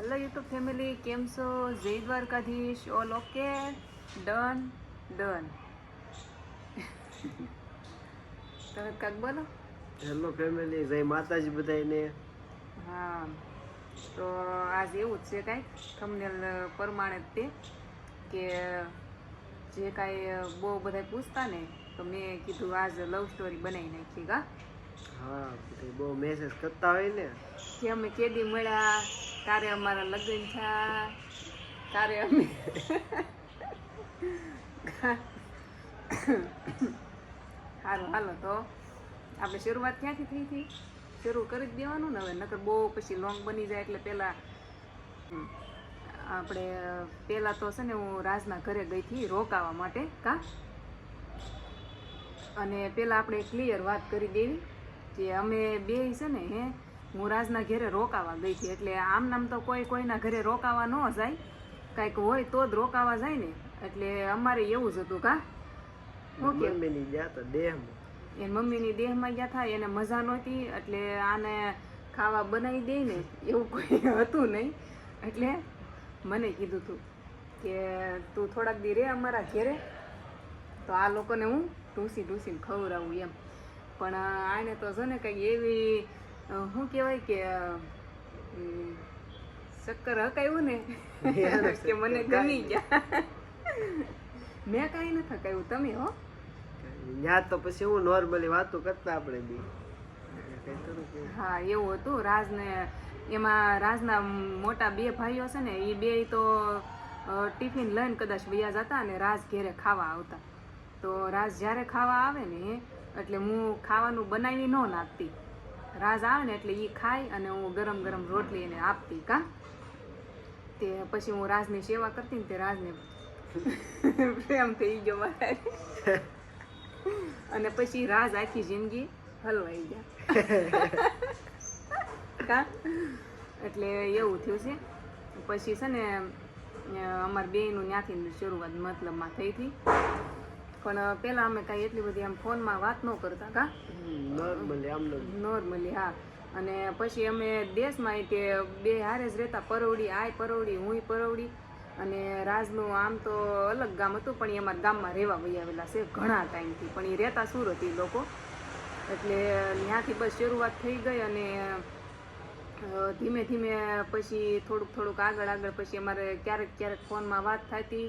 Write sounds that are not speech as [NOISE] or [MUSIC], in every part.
Hello YouTube family કેમ છો? જય Dwarkadhish. All okay? Done? Done. તમે કાક બોલો? હેલો ફેમિલી જય માતાજી બધાને હા. તો આજ એવું જ છે કાંઈક. થંબનેલ પ્રમાણે જ તે કે જે કાંઈ બહુ બધા પૂછતા ને તો મેં કીધું આજ લવ સ્ટોરી બનાવી નાખી કા? હા બહુ મેસેજ કરતા હોય ને. કે અમે કેદી મળ્યા, તારે અમારા લગ્ન થયા, તારે અમે સારું હાલો, તો આપણે શરૂઆત ક્યાંથી થઈ હતી? શરૂ કરી જ દેવાનું ને હવે, નકર બહુ પછી લોંગ બની જાય એટલે પહેલાં આપણે પહેલાં તો છે ને હું રાજના ઘરે ગઈ હતી રોકાવા માટે, કા? અને પહેલાં આપણે ક્લિયર વાત કરી દેવી. કે અમે બે છે ને હે હું રાજના ઘરે રોકાવા ગઈ હતી. એટલે આમ નામ તો કોઈ કોઈના ઘરે રોકાવા ન જાય. કાંઈક હોય તો જ રોકાવા જાય ને. એટલે અમારે એવું જ હતું કા? ઓકે. મમ્મીની ગયા તો દેહમાં. એ મમ્મીની દેહમાં ગયા થાય એને મજા નહોતી. એટલે આને ખાવા બનાવી દે ને એવું કોઈ હતું નહીં. એટલે મને કીધું હતું કે તું થોડાક દી રે અમારા ઘેરે. તો આ લોકોને હું ઢૂસી ઢૂસીને ખવડાવું એમ. પણ આને તો છે ને કંઈ એવી શું કહેવાય કે શક્કર હકાયું ને [LAUGHS] કે મને ગમી ગયા. મેં કાંઈ નથી હકાયું. તમે હો? ત્યાં તો પછી હું નોર્મલી વાતો કરતા આપણે બી. હા એવું હતું. રાજને એમાં રાજના મોટા બે ભાઈઓ છે ને એ બે તો ટિફિન લઈને કદાચ વયા જતા અને રાજ ઘેરે ખાવા આવતા. તો રાજ જ્યારે ખાવા આવે ને એટલે હું ખાવાનું બનાવી ન નાખતી રાજ આવે ને એટલે એ ખાય અને હું ગરમ ગરમ રોટલી એને આપતી, કા? તે પછી હું રાજની સેવા કરતી ને તે રાજને પ્રેમ થઈ ગયો મારા. અને પછી રાજ આખી જિંદગી હલવાઈ ગયા. કા? એટલે એવું થયું છે. પછી છે ને અમારા બેયનું ત્યાંથી શરૂઆત મતલબમાં થઈ હતી. પણ પહેલાં અમે કાંઈ એટલી બધી આમ ફોનમાં વાત ન કરતા કા? નોર્મલી આમ નોર્મલી હા. અને પછી અમે દેશમાં તે બે હારે જ રહેતા પરવડી આય પરવડી હુંય પરવડી. અને રાજનું આમ તો અલગ ગામ હતું પણ એ અમારા ગામમાં રહેવા વહી આવેલા છે ઘણા ટાઈમથી પણ એ રહેતા સુરત એ લોકો. એટલે ત્યાંથી બસ શરૂઆત થઈ ગઈ અને ધીમે ધીમે પછી થોડુંક થોડુંક આગળ આગળ પછી અમારે ક્યારેક ક્યારેક ફોનમાં વાત થતી.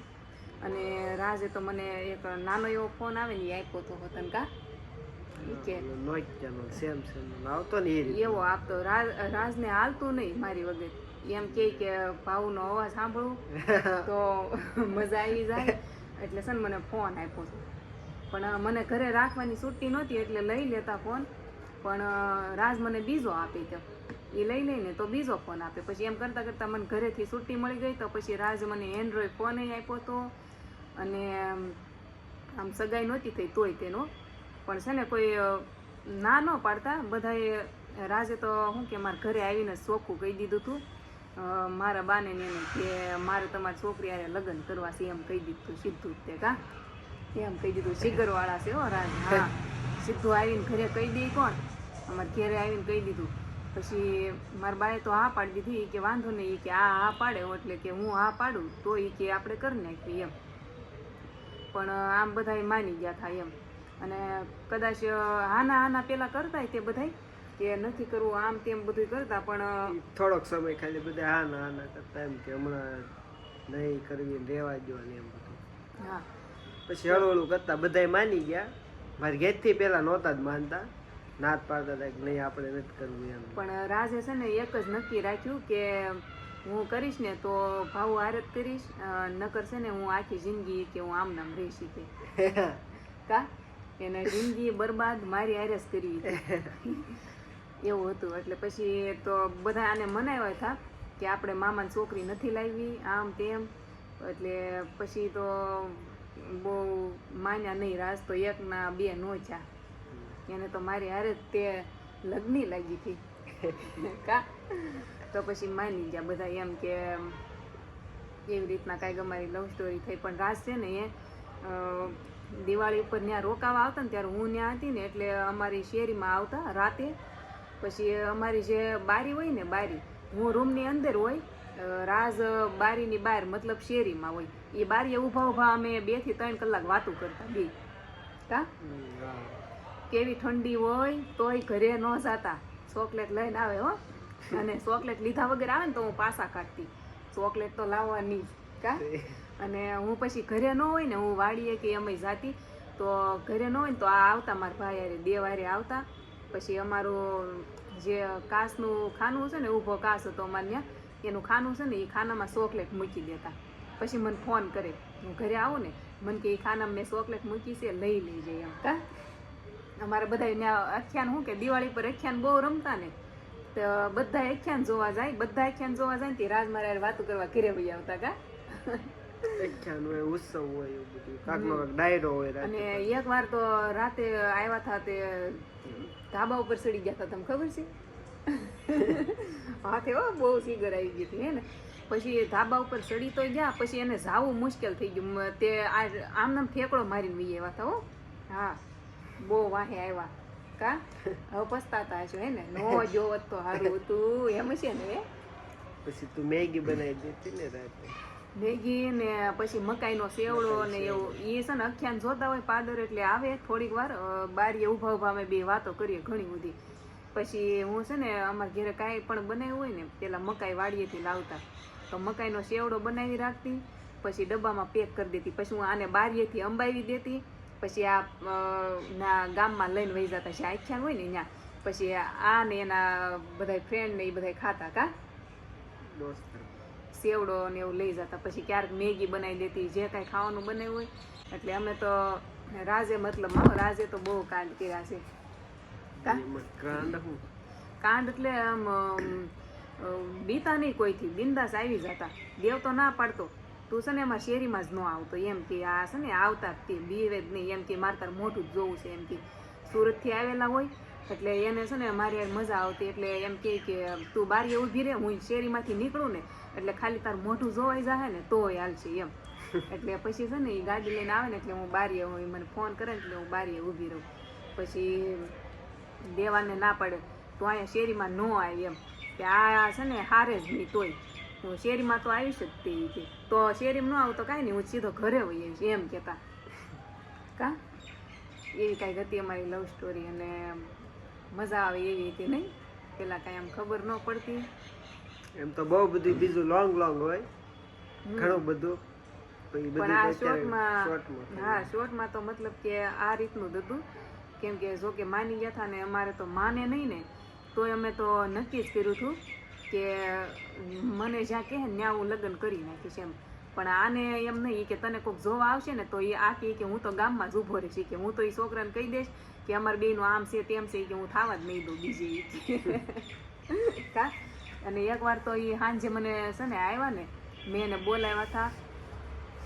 અને રાજે તો મને એક નાનો એવો ફોન આવે ને એ આપ્યો હતો હોતન કા? એવો આપતો. રાજ રાજને હાલતું નહીં મારી વગર. એમ કે કે ભાવનો અવાજ સાંભળું [LAUGHS] તો મજા આવી જાય. એટલે છે ને મને ફોન આપ્યો હતો પણ મને ઘરે રાખવાની છૂટી નહોતી એટલે લઈ લેતા ફોન પણ રાજ મને બીજો આપી તો એ લઈ લઈને તો બીજો ફોન આપે. પછી એમ કરતાં કરતાં મને ઘરેથી છૂટી મળી ગઈ તો પછી રાજ મને એન્ડ્રોઈડ ફોન આપ્યો હતો અને આમ સગાઈ નહોતી થઈ તોય તેનો. પણ છે ને કોઈ ના ન પાડતા. બધાએ રાજે તો શું કે મારા ઘરે આવીને ચોખ્ખું કહી દીધું હતું મારા બાને ને કે મારે તમારી છોકરી આરે લગ્ન કરવા છે એમ કહી દીધું સીધું તે કા? એમ કહી દીધું, શિગરવાળા છે હો રાજ. હા. સીધું આવીને ઘરે કહી દઈ કોણ? અમારે ઘરે આવીને કહી દીધું. પછી મારા બાએ તો હા પાડી દીધી. કે વાંધો નહીં. કે આ હા પાડે એટલે કે હું હા પાડું. તો એ કે આપણે કરી નાખીએ એમ. પણ આમ બધાય માની ગયા થાય એમ. અને કદાચ હાના હાના પેલા કરતા તે બધાય કે નથી કરવું આમ તેમ બધું કરતા પણ થોડોક સમય ખાલી બધા હા ના હા કરતા એમ કે હમણાં નહીં કરવી રહેવા ને એમ બધું. હા. પછી હળવળું કરતા બધાય માની ગયા. મારી ઘેરથી પેલા નહોતા જ માનતા. નાત પાડતા હતા કે નહીં આપણે નથી કરવું એમ. પણ રાજે છે ને એક જ નક્કી રાખ્યું કે હું કરીશ ને તો ભાવ આરત કરીશ ન નકર છે ને હું આખી જિંદગી કે હું આમ નામ રહી શીખે [LAUGHS] કા? એને જિંદગી બરબાદ મારી આરસ કરી કરવી [LAUGHS] એવું હતું. એટલે પછી તો બધા આને મનાવ્યા હતા કે આપણે મામાની છોકરી નથી લાવી આમ તેમ. એટલે પછી તો બહુ માન્યા નહીં રાસ તો એકના બે નો ચા એને તો મારી હારે તે લગ્ની લાગી હતી. [LAUGHS] કા? તો પછી માની ગયા બધા એમ કે એવી રીતના કાંઈક અમારી લવ સ્ટોરી થઈ. પણ રાજ છે ને એ દિવાળી ઉપર ત્યાં રોકાવા આવતા ને ત્યારે હું ત્યાં હતી ને એટલે અમારી શેરીમાં આવતા રાતે. પછી અમારી જે બારી હોય ને બારી હું રૂમની અંદર હોય રાજ બારીની બહાર મતલબ શેરીમાં હોય. એ બારીએ ઊભા ઊભા અમે બેથી ત્રણ કલાક વાતું કરતા બે. કા. કેવી ઠંડી હોય તોય ઘરે ન જાતા. ચોકલેટ લઈને આવે હો. અને ચોકલેટ લીધા વગર આવે ને તો હું પાસા કાઢતી. ચોકલેટ તો લાવવાની કા? અને હું પછી ઘરે ન હોય ને હું વાડીએ કે એમ જાતી તો ઘરે ન હોય ને તો આ આવતા મારા ભાઈ હારે દેવારે આવતા. પછી અમારું જે કાસનું ખાનું છે ને ઊભો કાસ હતો અમારે ત્યાં એનું ખાનું છે ને એ ખાનામાં ચોકલેટ મૂકી દેતા. પછી મને ફોન કરે હું ઘરે આવું ને મને કે એ ખાનામાં મેં ચોકલેટ મૂકી છે લઈ લઈ જઈએ એમ કા? અમારે બધા ત્યાં આખ્યાન શું કે દિવાળી પર અખ્યાન બહુ રમતા ને તો બધા આખ્યાન જોવા જાય બધા આખ્યાન જોવા જાય ને રાજ રાજમારા વાતો કરવા ઘરે ભાઈ આવતા કા? વ્યાખ્યાન હોય ઉત્સવ હોય એવું બધું. કાંકનો ડાયરો હોય અને એક વાર તો રાતે આવ્યા હતા તે ધાબા ઉપર ચડી ગયા હતા તમને ખબર છે? હાથે હો બહુ સીગર આવી ગઈ હતી હે ને? પછી ધાબા ઉપર ચડી તો ગયા પછી એને જાવું મુશ્કેલ થઈ ગયું. તે આમ નામ ફેંકડો મારીને વી આવ્યા હતા હો. હા બહુ વાહે આવ્યા. કા હવે પસ્તાતા હશો હે ને નો જોવત તો સારું હતું એમ છે ને પછી તું મેગી બનાવી દેતી ને રાતે. મેગી ને પછી મકાઈનો સેવડો ને એવું. એ છે ને અખ્યાન જોતા હોય પાદર એટલે આવે થોડીક વાર બારીએ ઊભા ઊભા અમે બે વાતો કરીએ ઘણી બધી. પછી હું છે ને અમારા ઘરે કાંઈ પણ બનાવ્યું હોય ને પેલા મકાઈ વાડીએથી લાવતા. તો મકાઈનો સેવડો બનાવી રાખતી પછી ડબ્બામાં પેક કરી દેતી. પછી હું આને બારીએથી અંબાવી દેતી પછી આ ના ગામમાં લઈને વહી જતા છે. આખ્યાન હોય ને ત્યાં પછી આ ને એના બધા ફ્રેન્ડ ને એ બધા ખાતા કા? દોસ્ત. સેવડો ને એવું લઈ જતા. પછી ક્યારેક મેગી બનાવી દેતી જે કાંઈ ખાવાનું બનાવ્યું હોય. એટલે અમે તો રાજે મતલબ રાજે તો બહુ કાંડ કર્યા છે. કાંડ એટલે આમ બીતા નહીં કોઈથી. બિંદાસ આવી જતા. દેવ તો ના પાડતો. તું છે ને એમાં શેરીમાં જ ન આવતો. એમ કે આ છે ને આવતા જ તે બીવે જ નહીં. એમ કે મારે તાર મોઢું જ જોવું છે. એમ કે સુરતથી આવેલા હોય એટલે એને છે ને મારી યાર મજા આવતી. એટલે એમ કહે કે તું બારીએ ઊભી રહે હું શેરીમાંથી નીકળું ને એટલે ખાલી તાર મોઢું જોવાઈ જાય ને તોય હાલશે એમ. [LAUGHS] એટલે પછી છે ને એ ગાડી લઈને આવે ને એટલે હું બારીએ હોય મને ફોન કરે ને એટલે હું બારીએ ઊભી રહું. પછી દેવાને ના પડે તો અહીંયા શેરીમાં ન આવે એમ. કે આ છે ને હારે જ નહીં તોય. હું શેરીમાં તો આવીશ જ તે કે. તો શેરીમાં ન આવું તો કાંઈ નહીં હું સીધો ઘરે વહી આવીશ એમ કહેતા. કા? એવી કાંઈક હતી અમારી લવ સ્ટોરી અને મજા આવે એવી હતી નહીં? પેલા કાંઈ આમ ખબર ન પડતી. એમ તો બહુ બધું બીજું લોંગ લોંગ હોય. ઘણું બધું. પણ આ તો શોર્ટમાં હા શોર્ટમાં તો મતલબ કે આ રીતનું હતું. કેમ કે જો કે માની ગયા હતા ને અમારે તો માને નહીં ને તોય અમે તો નક્કી જ કર્યું હતું કે મને જ્યાં કહે ત્યાં હું લગ્ન કરી નાખીશ એમ. પણ આને એમ નહીં કે તને કોઈક જોવા આવશે ને તો એ આ કહે કે હું તો ગામમાં જ ઊભો રહીશ કે હું તો એ છોકરાને કહી દઈશ કે અમાર બેનું આમ છે તેમ છે કે હું થવા જ નહીં દઉં બીજી. [LAUGHS] કા? અને એકવાર તો એ સાંજે મને છે ને આવ્યા ને, મેં એને બોલાવ્યા હતા.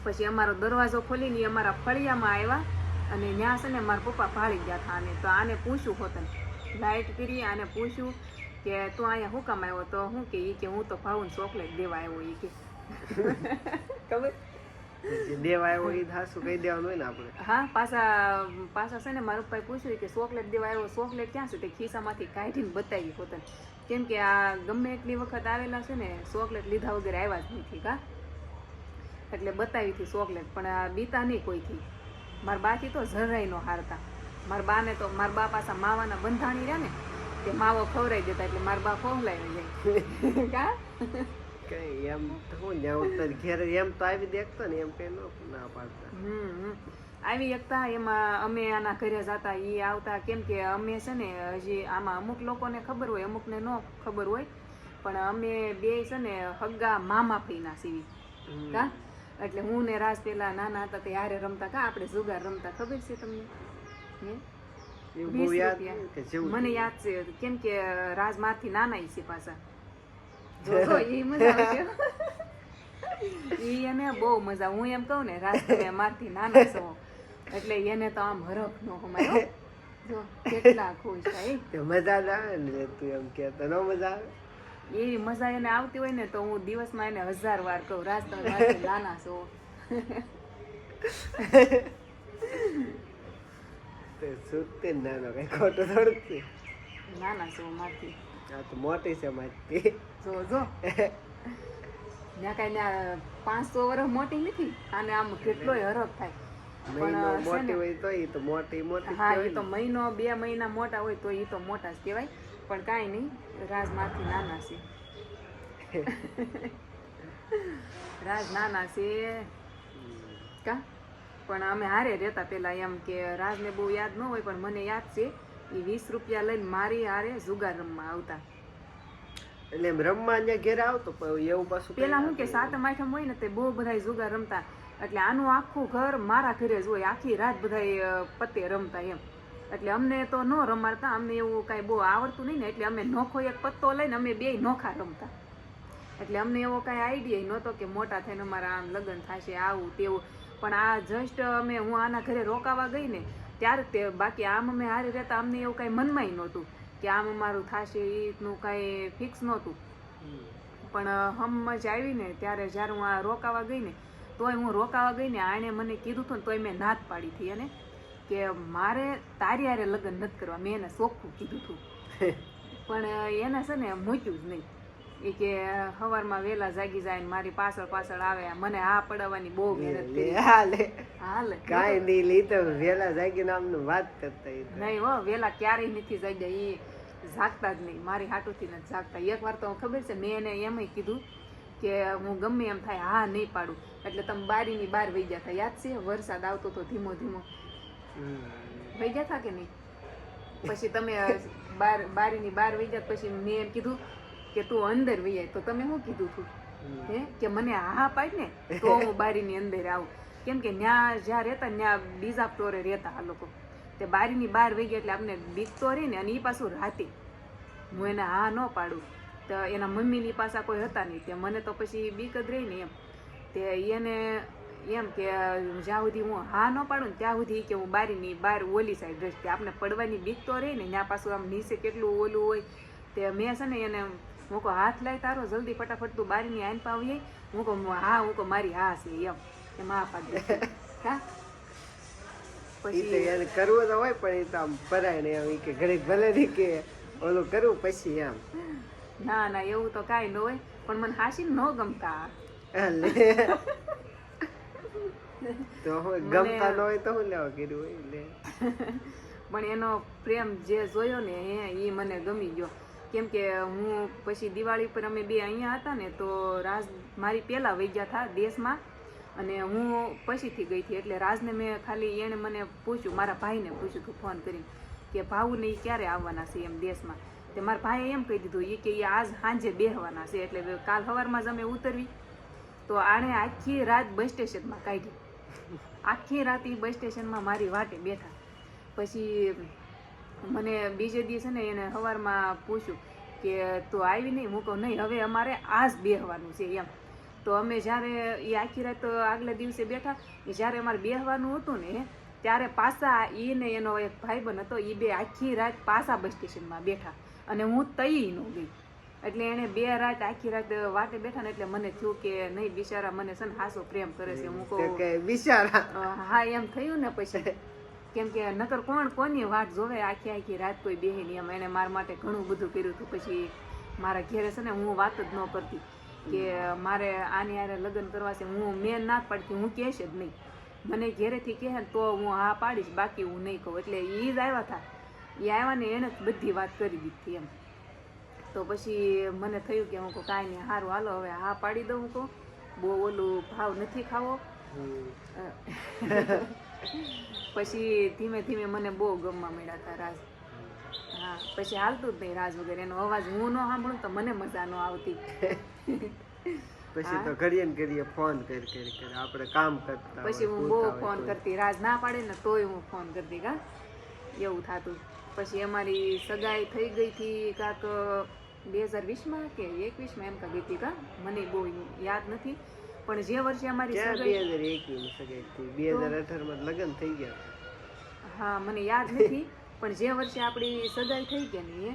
પછી અમારો દરવાજો ખોલીને અમારા ફળિયામાં આવ્યા અને ત્યાં છે ને મારા પપ્પા ભાળી ગયા હતા આને. તો આને પૂછ્યું હોતન. લાઇટ કરી આને પૂછ્યું. કે તું અહીંયા શું કમાયો આવ્યો તો? હું કે કે હું તો ભાવને ચોકલેટ દેવા આવ્યો એ કે. [LAUGHS] ખબર? દેવા આવ્યો એ હાસું કહી દેવાનું હોય ને આપણે. હા પાછા પાછા છે ને મારા પપ્પાએ પૂછ્યું કે ચોકલેટ દેવા આવ્યો ચોકલેટ ક્યાં છે? તે ખિસ્સામાંથી કાઢીને બતાવી પોતાને કેમ કે આ ગમે એટલી વખત આવેલા છે ને ચોકલેટ લીધા વગર આવ્યા જ નથી કા? એટલે બતાવી હતી ચોકલેટ પણ આ બીતા નહીં કોઈથી. મારા બાથી તો જરાય નો હારતા. મારા બાને તો મારા બા પાછા માવાના બંધાણી રહ્યા ને તે માવો ખવડાવી દેતા એટલે મારા બા ખવડાવી જાય. કા? કઈ એમ તો હું જ્યાં તો ઘેર એમ તો આવી દેખતો ને એમ કઈ ન પાડતા. આવી એકતા એમાં અમે આના ઘરે જતા એ આવતા કેમ કે અમે છે ને હજી આમાં અમુક લોકોને ખબર હોય અમુકને ન ખબર હોય પણ અમે બે છે ને હગ્ગા મામા ફઈના સીવી કા? એટલે હું ને રાજ પેલા નાના હતા તે હારે રમતા. કા આપણે જુગાર રમતા ખબર છે તમને? હે? બહુ યાદ રૂપિયા. કે જેવું મને યાદ છે કેમ કે રાજ મારથી નાના છે પાછા. જોજો ઈ મજા આવશે [LAUGHS] ઈ એને બહુ મજા હું એમ કહું ને રાજ મારથી નાના છો. એટલે એને તો આમ હરખ નો હમાયો જો કેટલા ખુશ થાય મજા જ આવે ને તું એમ કે તો ન મજા આવે? એવી મજા એને આવતી હોય ને તો હું દિવસમાં એને હજાર વાર કહું રાજ તમે નાના છો. [LAUGHS] તે સુતે નાનો કઈ ખોટું થોડુંક છે આ તો મોટી છે મારી જો જો. ત્યાં કાંઈ ત્યાં પાંચસો વર્ષ મોટી નથી અને આમ કેટલોય હરખ થાય. મહિનો મોટી હોય તો ઈ તો મોટી મોટી હા એ તો મહિનો બે મહિના મોટા હોય તો એ તો મોટા જ કહેવાય. પણ કાંઈ નહીં રાજ મારથી નાના છે. [LAUGHS] રાજ નાના છે. કા? પણ અમે હારે રહેતા પેલા એમ કે રાજને બહુ યાદ ન હોય પણ મને યાદ છે એ વીસ રૂપિયા લઈને મારી હારે જુગાર રમવા આવતા. એટલે એમ રમવા અહીંયા ઘેર આવતો પણ એવું પાછું પેલા શું હું કે સાતમ આઠમ હોય. ને તે બહુ બધા જુગાર રમતા. એટલે આનું આખું ઘર મારા ઘરે જ હોય આખી રાત બધા પત્તે રમતા એમ. એટલે અમને તો ન રમાડતા અમને એવું કાંઈ બહુ આવડતું નહીં ને એટલે અમે નોખો એક પત્તો લઈને અમે બે નોખા રમતા. એટલે અમને એવો કાંઈ આઈડિયા નહોતો કે મોટા થઈને અમારા આમ લગ્ન થશે આવું તેવું. પણ આ જસ્ટ અમે હું આના ઘરે રોકાવા ગઈ ને ત્યારે તે બાકી આમ અમે હારે રહેતા અમને એવું કાંઈ મનમાંય નહોતું કે આમ અમારું થશે એ રીતનું કાંઈ ફિક્સ નહોતું. પણ હમજ આવી ને ત્યારે જ્યારે હું આ રોકાવા ગઈ ને તોય હું રોકાવા ગઈ ને આણે મને કીધું હતું ને તોય મેં નાત પાડી હતી અને કે મારે તારી હારે લગ્ન નથી કરવા મેં એને સોખું કીધું હતું. [LAUGHS] પણ એને છે ને મૂક્યું જ નહીં. એ કે સવારમાં વેલા જાગી જાય ને મારી પાછળ પાછળ આવે મને આ પડવાની બહુ મહેનત કરી. હાલે. હાલ. કાંઈ નહીં લી તો વેલા જાગી આમનું વાત કરતા નહીં હો વેલા ક્યારેય નથી જાગ્યા એ જાગતા જ નહીં. મારી હાટુથી નથી જાગતા. એક વાર તો ખબર છે મેં એને એમય કીધું કે હું ગમે એમ થાય હા નહીં પાડું. એટલે તમે બારીની બહાર વહી ગયા હતા. યાદ છે? વરસાદ આવતો તો ધીમો ધીમો. વહી ગયા હતા કે નહીં? પછી તમે બાર બારીની બહાર વહી ગયા પછી મેં એમ કીધું કે તું અંદર વૈયા તો તમે શું કીધું તું. હે? કે મને હા પાડ ને તો હું બારીની અંદર આવું. કેમ કે ન્યા જ્યાં રહેતા ત્યાં બીજા ફ્લોરે રહેતા આ લોકો. તે બારીની બહાર વહી ગયા એટલે આપણે બીક તો રહી ને અને એ પાછું રાતે. હું એને હા ન પાડું. તો એના મમ્મીની પાસે કોઈ હતા નહીં. તે મને તો પછી બીક જ રહી ને એમ. તે એને એમ કે જ્યાં સુધી હું હા ન પાડું ને ત્યાં સુધી કે હું બારીની બહાર ઓલી સાઈડ રહીશ. તે આપણે પડવાની બીક તો રહી ને ત્યાં પાછું આમ નીચે કેટલું ઓલું હોય. તે મેં છે ને એને હું કહું હાથ લાય તારો જલ્દી ફટાફટ તું બારીની આઈન પાવીએ હું કહું હા હું કહું મારી હા છે એમ. એમ હા? પાડી હા પછી કરવું તો હોય પણ એ તો આમ પરાયણ એમ કે ઘડીક ભલે નહીં કે ઓલું કરવું પછી એમ. ના ના એવું તો કાંઈ ન હોય પણ મને હાસી ન ગમતા. તો ગમતા ન હોય તો હું લેવા કર્યું હોય લે. [LAUGHS] પણ એનો પ્રેમ જે જોયો ને એ મને ગમી ગયો. કેમ કે હું પછી દિવાળી પર અમે બે અહીંયા હતા ને, તો રાજ મારી પહેલાં વહી ગયા દેશમાં. અને હું પછીથી ગઈ હતી, એટલે રાજને મેં ખાલી એણે મને પૂછ્યું, મારા ભાઈને પૂછ્યું હતું ફોન કરીને કે ભાવુને એ ક્યારે આવવાના છે એમ દેશમાં? તે મારા ભાઈએ એમ કહી દીધું એ કે એ આજ સાંજે બેહવાના છે, એટલે કાલ સવારમાં જ અમે ઉતરવી. તો આણે આખી રાત બસ સ્ટેશનમાં કાઢી. આખી રાત એ બસ સ્ટેશનમાં મારી વાટે બેઠા. પછી મને બીજે દિવસે ને એને સવારમાં પૂછ્યું કે તું આવી નહીં? કહું નહીં હવે અમારે આ જ બેહવાનું છે એમ. તો અમે જ્યારે એ આખી રાત આગલા દિવસે બેઠા જ્યારે અમારે બેહવાનું હતું ને ત્યારે પાસા એ ને એનો એક ભાઈબંધ હતો એ બે આખી રાત પાસા બસ સ્ટેશનમાં બેઠા. અને હું તઈ ન ગઈ. એટલે એણે બે રાત આખી રાત વાટે બેઠા ને એટલે મને થયું કે નહીં બિચારા મને છે ને હાસો પ્રેમ કરે છે. હું કહું કે બિચારા. હા એમ થયું ને પછી. કેમ કે નકર કોણ કોની વાટ જોવે આખી આખી રાત કોઈ બેહે નહીં. એમ એને મારા માટે ઘણું બધું કર્યું હતું. પછી મારા ઘેરે છે ને હું વાત જ ન કરતી કે મારે આની હારે લગ્ન કરવા છે. હું મેં ના પાડતી હું કહેશ જ નહીં. મને ઘેરેથી કહે ને તો હું હા પાડીશ બાકી હું નહીં કહું. એટલે એ જ આવ્યા હતા. એ આવ્યા ને એને જ બધી વાત કરી દીધી એમ. તો પછી મને થયું કે હું કહું કાંઈ નહીં સારું હાલો હવે હા પાડી દઉં હું કહું. બહુ ઓલું ભાવ નથી ખાવો. [LAUGHS] પછી ધીમે ધીમે મને બહુ ગમવા મળ્યા હતા રાજ. હા પછી હાલતું જ નહીં રાજ વગેરે. એનો અવાજ હું ન સાંભળું તો મને મજા ન આવતી. [LAUGHS] પછી તો ઘડીએ ને ઘડીએ ફોન કરી કરી કરી આપણે કામ કરતા પછી હું બહુ ફોન કરતી. રાજ ના પાડે ને તોય હું ફોન કરતી કા. એવું થતું. પછી અમારી સગાઈ થઈ ગઈ હતી કાંક બે હજાર વીસમાં કે એકવીસમાં એમ કાંક હતી કા. મને બહુ યાદ નથી. પણ જે વર્ષે અમારી ક્યાં બે હજાર એકવીસ સગાઈ થઈ બે હજાર અઢાર લગ્ન થઈ ગયા. હા મને યાદ નથી પણ જે વર્ષે આપણી સગાઈ થઈ કે ને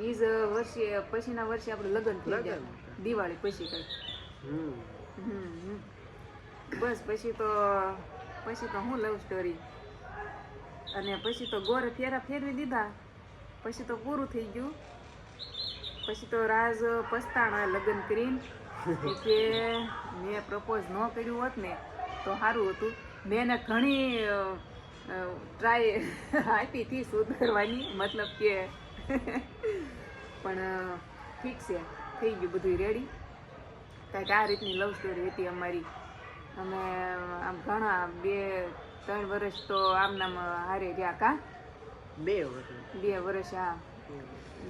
એ જ વર્ષે પછીના વર્ષે આપણે લગ્ન થઈ ગયા. દિવાળી પછી કઈ. બસ પછી તો પછી તો હું લવ સ્ટોરી અને પછી તો ગોર ફેરા ફેરવી દીધા. પછી તો પૂરું થઈ ગયું. પછી તો રાજ પસ્તાણા લગ્ન કરીને કે મેં પ્રપોઝ ન કર્યું હોત ને તો સારું હતું. મેં એને ઘણી ટ્રાય આપી હતી સુધારવાની મતલબ કે પણ ઠીક છે થઈ ગયું બધું રેડી કાંઈક આ રીતની લવ સ્ટોરી હતી અમારી. અમે આમ ઘણા બે ત્રણ વર્ષ તો આમ નામ હારે રહ્યા કા? બે વર્ષ. બે વર્ષ હા.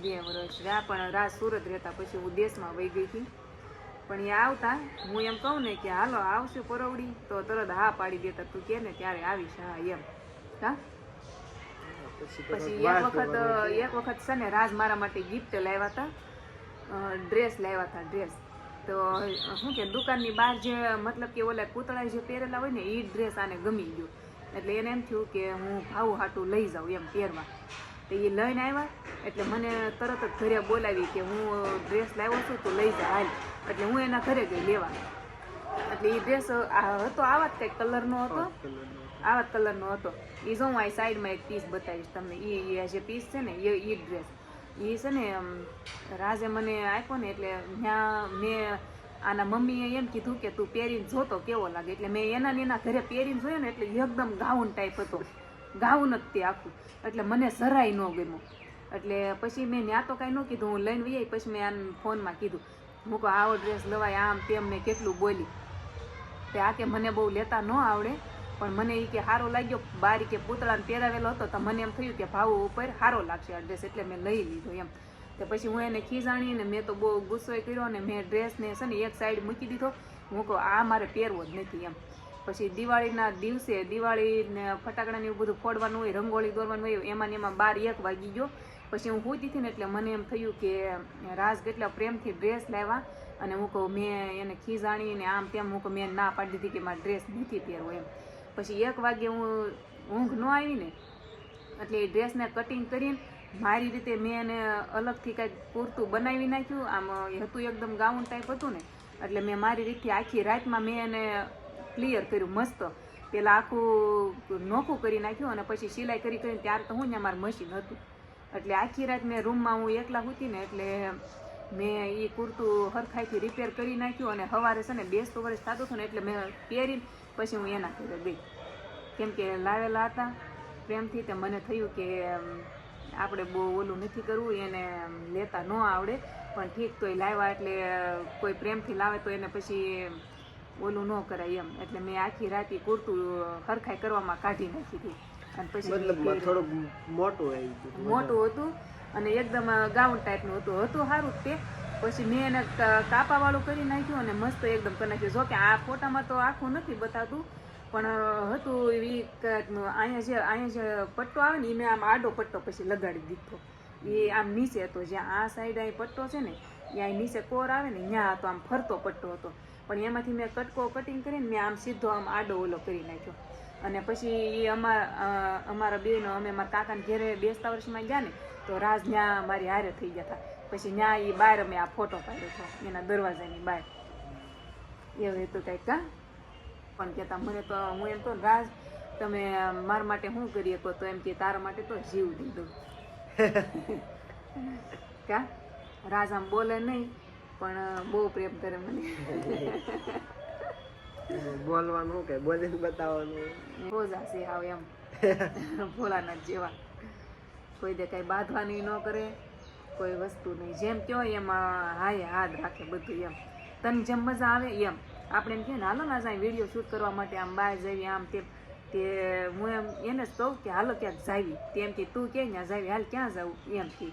બે વર્ષ રહ્યા પણ રાત સુરત રહેતા પછી હું દેશમાં વહી ગઈ હતી. પણ એ આવતા. હું એમ કહું ને કે હાલો આવશું પરવડી. તો તરત હા પાડી દેતા. તું કે ને ત્યારે આવીશ. હા એમ. હા? પછી એક વખત એક વખત છે ને રાજ મારા માટે ગિફ્ટ લાવ્યા હતા. ડ્રેસ લાવ્યા હતા ડ્રેસ તો શું કે દુકાનની બહાર જે મતલબ કે ઓલા પૂતળા જે પહેરેલા હોય ને એ ડ્રેસ આને ગમી ગયો. એટલે એને એમ થયું કે હું ભાવ હાટું લઈ જાઉં એમ પહેરવા. તો એ લઈને આવ્યા. એટલે મને તરત જ ઘરે બોલાવી કે હું ડ્રેસ લાવ્યો છું તો લઈ જા હાલ. એટલે હું એના ઘરે ગઈ લેવા. એટલે એ ડ્રેસ હતો આવા જ કંઈક કલરનો હતો. આવા જ કલરનો હતો. એ જો હું આ સાઈડમાં એક પીસ બતાવીશ તમને. એ એ જે પીસ છે ને એ એ ડ્રેસ એ છે ને રાજે મને આપ્યો ને એટલે ત્યાં મેં આના મમ્મીએ એમ કીધું કે તું પહેરીને જોતો કેવો લાગે. એટલે મેં એના ને એના ઘરે પહેરીને જોયો ને એટલે એકદમ ગાઉન ટાઈપ હતો. ગાઉન જ તે આખું. એટલે મને જરાય ન ગમ્યું. એટલે પછી મેં ત્યાં તો કાંઈ ન કીધું. હું લઈને વહી પછી મેં આને ફોનમાં કીધું. હું કહું, આવો ડ્રેસ લવાય, આમ તેમ મેં કેટલું બોલી. તે આ કે મને બહુ લેતા ન આવડે, પણ મને એ કે સારો લાગ્યો, બારી કે પૂતળાને પહેરાવેલો હતો, તો મને એમ થયું કે ભાવ ઉપર સારો લાગશે આ ડ્રેસ એટલે મેં લઈ લીધો એમ. તો પછી હું એને ખીજાણીને મેં તો બહુ ગુસ્સો કર્યો અને મેં ડ્રેસને છે ને એક સાઈડ મૂકી દીધો. હું કહું, આ મારે પહેરવો જ નથી એમ. પછી દિવાળીના દિવસે દિવાળીને ફટાકડાને એવું બધું ફોડવાનું હોય, રંગોળી દોરવાનું હોય એમાં ને એમાં બાર એક વાગી ગયો. પછી હું હોતી હતી ને એટલે મને એમ થયું કે રાજ કેટલા પ્રેમથી ડ્રેસ લાવ્યા અને હું કહું, મેં એને ખીજાણીને આમ તેમ હું કહું, મેં ના પાડી દીધી કે મારે ડ્રેસ નથી પહેરવો એમ. પછી એક વાગે હું ઊંઘ ન આવી ને એટલે એ ડ્રેસને કટિંગ કરીને મારી રીતે મેં એને અલગથી કાંઈક પૂરતું બનાવી નાખ્યું. આમ એ હતું એકદમ ગાઉન ટાઈપ હતું ને, એટલે મેં મારી રીતથી આખી રાતમાં મેં એને ક્લિયર કર્યું મસ્ત. પેલા આખું નોખું કરી નાખ્યું અને પછી સિલાઈ કરી કરીને ત્યાર તો હું ને મારું મશીન હતું. એટલે આખી રાત મેં રૂમમાં હું એકલા હતી ને એટલે મેં એ કુર્તું હરખાઈથી રિપેર કરી નાખ્યું અને સવારે છે ને બેસતો વર્ષ થતું હતું ને એટલે મેં પહેરી પછી હું એના ઘરે ગઈ. કેમ કે લાવેલા હતા, પ્રેમથી તે મને થયું કે આપણે બહુ ઓલું નથી કરવું, એને લેતા ન આવડે. પણ ઠીક તો એ લાવ્યા એટલે કોઈ પ્રેમથી લાવે તો એને પછી ઓલું ન કરાય એમ. એટલે મેં આખી રાતે કુર્તું હરખાઈ કરવામાં કાઢી નાખી હતી. પછી થોડુંક મોટું આવી મોટું હતું અને એકદમ ગાઉન ટાઈપનું હતું. હતું સારું તે. પછી મેં એને કાપાવાળું કરી નાખ્યું અને મસ્ત એકદમ કરી નાખ્યું. જોકે આ ફોટામાં તો આખું નથી બતાવતું પણ હતું એ અહીંયા જે અહીંયા જે પટ્ટો આવે ને એ મેં આમ આડો પટ્ટો પછી લગાડી દીધો. એ આમ નીચે હતો જ્યાં આ સાઈડ અહીં પટ્ટો છે ને ત્યાં અહીં નીચે કોર આવે ને ત્યાં હતો આમ ફરતો પટ્ટો હતો. પણ એમાંથી મેં કટકો કટિંગ કરીને મેં આમ સીધો આમ આડો ઓલો કરી નાખ્યો. અને પછી એ અમારા અમારા બેનો અમે મારા કાકાને ઘેરે બેસતા વર્ષમાં ગયા ને તો રાજ ન્યા મારી હારે થઈ ગયા હતા પછી ત્યાં એ બહાર અમે આ ફોટો પાડ્યો હતો એના દરવાજાની બહાર. એવું હતું કંઈક કા પણ કહેતા મને તો હું એમ તો રાજ તમે મારા માટે શું કરી શકો? તો એમ કે તારા માટે તો જીવ દીધો. [LAUGHS] કા? રાજ આમ બોલે નહીં પણ બહુ પ્રેમ કરે મને. [LAUGHS] બોલવાનું કે બોલી બતાવવાનું? રોજા છે હાવ એમ. [LAUGHS] ભોલાનાથ જેવા. કોઈ દે કાંઈ બાંધવાની ન કરે કોઈ વસ્તુ નહીં. જેમ કહો એમાં હાય હાથ રાખે બધું એમ. તને જેમ મજા આવે એમ. આપણે એમ કહે હાલો ના જાય વીડિયો શૂટ કરવા માટે આમ બહાર જઈએ આમ તેમ. તે હું એમ એને જ કહું કે હાલો ક્યાંક જાવી. તેમ કે તું કે ત્યાં જાવી? હાલ ક્યાં જવું એમ કે.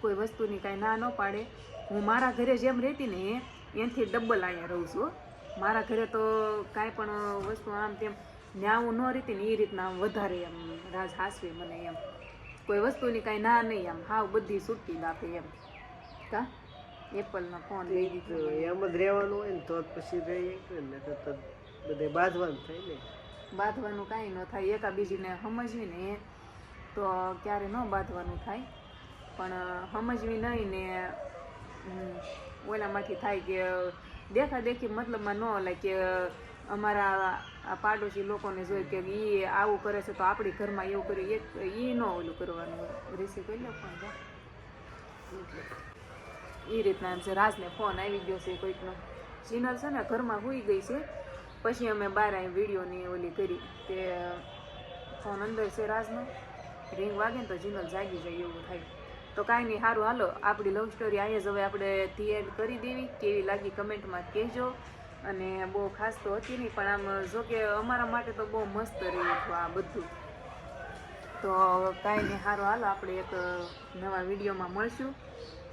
કોઈ વસ્તુની કાંઈ ના ન પાડે. હું મારા ઘરે જેમ રહેતી ને એ એનાથી ડબલ અહીંયા રહું છું. મારા ઘરે તો કાંઈ પણ વસ્તુ આમ તેમ ન્યાવું ન રીતે ને એ રીતના આમ વધારે એમ રાજ હાસવે મને એમ. કોઈ વસ્તુની કાંઈ ના નહીં આમ હાવ બધી છૂટી નાખે આપે એમ. કા? એપલનો ફોન લઈ દીધો એમ જ રહેવાનું હોય ને તો જ પછી રહીએ કે ને તો બધે બાંધવાનું થાય ને. બાંધવાનું કાંઈ ન થાય એકા બીજીને સમજવી ને તો ક્યારે ન બાંધવાનું થાય. પણ સમજવી નહીં ને ઓલામાંથી થાય કે દેખા દેખી મતલબમાં ન લાગે કે અમારા પાડોશી લોકોને જોઈ કે એ આવું કરે છે, તો આપણી ઘરમાં એવું કર્યું. એક એ ન ઓલું કરવાનું. રિસીવ કરી લો જા. એ રીતના એમ છે, રાજને ફોન આવી ગયો છે કોઈકનો. જીનલ છે ને ઘરમાં હોઈ ગઈ છે. પછી અમે બહાર આવી વિડીયોની ઓલી કરી કે ફોન અંદર છે રાજનો. રિંગ વાગે ને તો જીનલ જાગી જાય એવું થાય. તો કાંઈ નહીં સારું હાલો. આપણી લવ સ્ટોરી અહીંયા જ હવે આપણે થિયેટ કરી દેવી. કેવી લાગી કમેન્ટમાં કહેજો. અને બહુ ખાસ તો હતી નહીં પણ આમ જો કે અમારા માટે તો બહુ મસ્ત રહ્યું હતું આ બધું. તો કાંઈ નહીં સારું હાલો આપણે એક નવા વિડીયોમાં મળશું.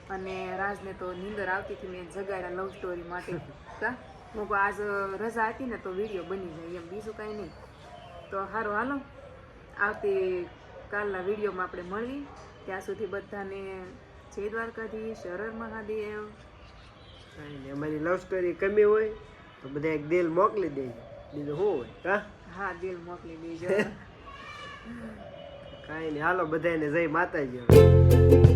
અને રાજને તો નીંદર આવતી હતી મેં જગાડ્યા લવ સ્ટોરી માટે. [LAUGHS] કા? હું આજ રજા હતી ને તો વીડિયો બની જાય એમ બીજું કાંઈ નહીં. તો સારું હાલો. આવતી કાલના વિડીયોમાં આપણે મળવી. ત્યાં સુધી બધાને જય દ્વારકાધીશ હર મહાદેવ. અમારી લવ સ્ટોરી કમી હોય તો બધા એક દિલ મોકલી દેજો. બીજું શું હોય કા હા દિલ મોકલી દેજો. [LAUGHS] કાંઈ નહીં હાલો બધાને જય માતાજી.